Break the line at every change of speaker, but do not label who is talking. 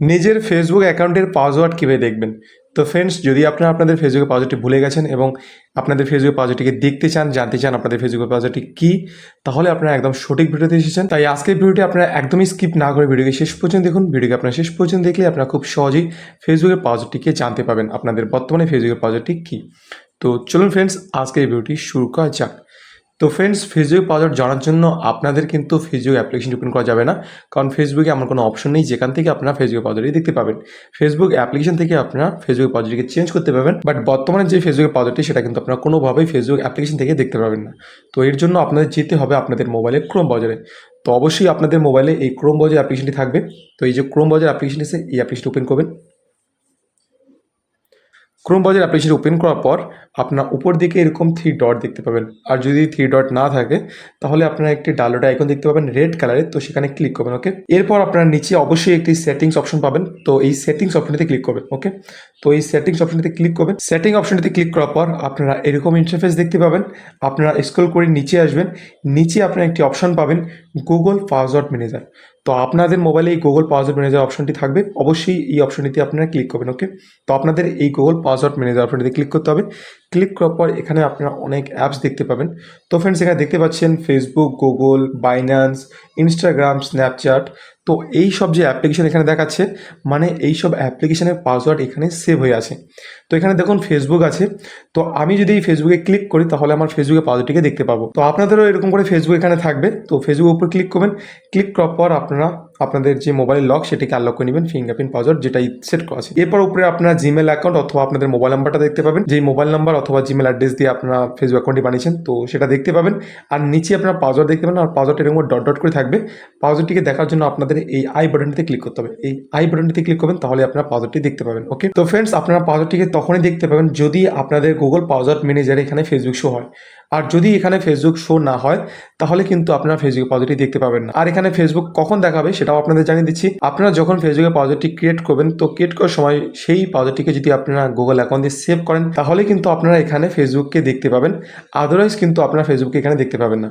নিজের ফেসবুক অ্যাকাউন্টের পাসওয়ার্ড কীভাবে দেখবেন? তো ফ্রেন্ডস যদি আপনারা আপনাদের ফেসবুকের পাসওয়ার্ডটি ভুলে গেছেন এবং আপনাদের ফেসবুকের পাসওয়ার্ডটিকে দেখতে চান, জানতে চান আপনাদের ফেসবুকের পাসওয়ার্ডটি কী, তাহলে আপনারা একদম সঠিক ভিডিওতে এসেছেন। তাই আজকের ভিডিওটি আপনারা একদমই স্কিপ না করে ভিডিওকে শেষ পর্যন্ত দেখুন। ভিডিওকে আপনারা শেষ পর্যন্ত দেখলে আপনারা খুব সহজেই ফেসবুকের পাসওয়ার্ডটিকে জানতে পাবেন। আপনাদের বর্তমানে ফেসবুকের পাসওয়ার্ডটি কী? তো চলুন ফ্রেন্ডস আজকের ভিডিওটি শুরু করা যাক। তো ফ্রেন্ডস ফেসবুক পাসওয়ার্ড জানার জন্য আপনাদের কিন্তু ফেসবুক অ্যাপ্লিকেশন ওপেন করা যাবে না। কারণ ফেসবুকে এমন কোনো অপশন নেই, যেখান থেকে আপনারা ফেসবুক পাসওয়ার্ডটি দেখতে পাবেন। ফেসবুক অ্যাপ্লিকেশন থেকে আপনারা ফেসবুক পাসওয়ার্ডটিকে চেঞ্জ করতে পারবেন বাট বর্তমানে যে ফেসবুক পাসওয়ার্ডটি সেটা কিন্তু আপনারা কোনোভাবেই ফেসবুক অ্যাপ্লিকেশন থেকে দেখতে পাবেন না। তো এর জন্য আপনাদের যেতে হবে আপনাদের মোবাইলে ক্রোম বাজারে তো অবশ্যই আপনাদের মোবাইলে এই ক্রোম বাজার অ্যাপ্লিকেশনটি থাকবে। তো এই যে ক্রোম বাজার অ্যাপ্লিকেশন এসে এই অ্যাপ্লিকেশনটি ওপেন করবেন। ক্রোম ব্রাউজার অ্যাপ্লিকেশন ওপেন করার পর আপনার উপর দিকে এরকম থ্রি ডট দেখতে পাবেন। আর যদি থ্রি ডট না থাকে, তাহলে আপনারা একটি ডালোটা আইকন দেখতে পাবেন রেড কালারের তো সেখানে ক্লিক করবেন ওকে এরপর আপনার নিচে অবশ্যই একটি সেটিংস অপশন পাবেন। তো এই সেটিংস অপশনটিতে ক্লিক করবেন ওকে তো এই সেটিংস অপশনটিতে ক্লিক করবেন। সেটিং অপশনটিতে ক্লিক করার পর আপনারা এরকম ইন্টারফেস দেখতে পাবেন। আপনারা স্ক্রল করে নিচে আসবেন। নিচে আপনারা একটি অপশন পাবেন গুগল পাসওয়ার্ড ম্যানেজার তো আপনাদের মোবাইলে এই গুগল পাসওয়ার্ড ম্যানেজার অপশনটি থাকবে। অবশ্যই এই অপশনটিতে আপনারা ক্লিক করবেন ওকে তো আপনাদের এই গুগল পাসওয়ার্ড ম্যানেজার অপশনটিতে ক্লিক করতে হবে। ক্লিক করার পর এখানে আপনারা অনেক অ্যাপস দেখতে পাবেন। তো ফ্রেন্ডস এখানে দেখতে পাচ্ছেন Facebook Google Binance Instagram Snapchat তো এই সব যে অ্যাপ্লিকেশন এখানে দেখাচ্ছে মানে এই সব অ্যাপ্লিকেশনের পাসওয়ার্ড এখানে সেভ হয়ে আছে। তো এখানে দেখুন ফেসবুক আছে। তো আমি যদি এই ফেসবুকে ক্লিক করি, তাহলে আমার ফেসবুকের পাসওয়ার্ডটিকে দেখতে পাবো। তো আপনাদেরও এরকম করে ফেসবুক এখানে থাকবে। তো ফেসবুকের উপর ক্লিক করবেন। ক্লিক করার পর আপনারা আপনাদের যে মোবাইল লক সেটিকে আনলক করে নেবেন ফিঙ্গারপ্রিন্ট পাসওয়ার্ড যেটাই সেট করা আছে। এরপর উপরে আপনার জিমেল অ্যাকাউন্ট অথবা আপনাদের মোবাইল নাম্বারটা দেখতে পাবেন। যেই মোবাইল নাম্বার অথবা জিমেল অ্যাড্রেস দিয়ে আপনারা ফেসবুক অ্যাকাউন্টটি বানিয়েছেন, তো সেটা দেখতে পাবেন। আর নিচে আপনার পাসওয়ার্ড দেখতে পাবেন, আর পাসওয়ার্ড এরকম ডট ডট করে থাকবে। পাসওয়ার্ডটিকে দেখার জন্য আপনাদের এই আই বাটনটিতে ক্লিক করতে হবে। এই আই বাটনটিতে ক্লিক করবেন, তাহলে আপনারা পাসওয়ার্ডটি দেখতে পাবেন ওকে তো ফ্রেন্ডস আপনারা পাসওয়ার্ডটিকে তখনই দেখতে পাবেন যদি আপনাদের গুগল পাসওয়ার্ড ম্যানেজারে এখানে ফেসবুক শো হয়। আর যদি এখানে ফেসবুক শো না হয়, তাহলে কিন্তু আপনারা ফেসবুকে পজিটিভ দেখতে পাবেন না। আর এখানে ফেসবুক কখন দেখাবে সেটাও আপনাদের জানিয়ে দিচ্ছি। আপনারা যখন ফেসবুকে পজিটিভ ক্রিয়েট করবেন, তো ক্রিয়েট করার সময় সেই পজিটিভকে যদি আপনারা গুগল অ্যাকাউন্ট দিয়ে সেভ করেন, তাহলে কিন্তু আপনারা এখানে ফেসবুককে দেখতে পাবেন। আদারওয়াইজ কিন্তু আপনারা ফেসবুককে এখানে দেখতে পাবেন না।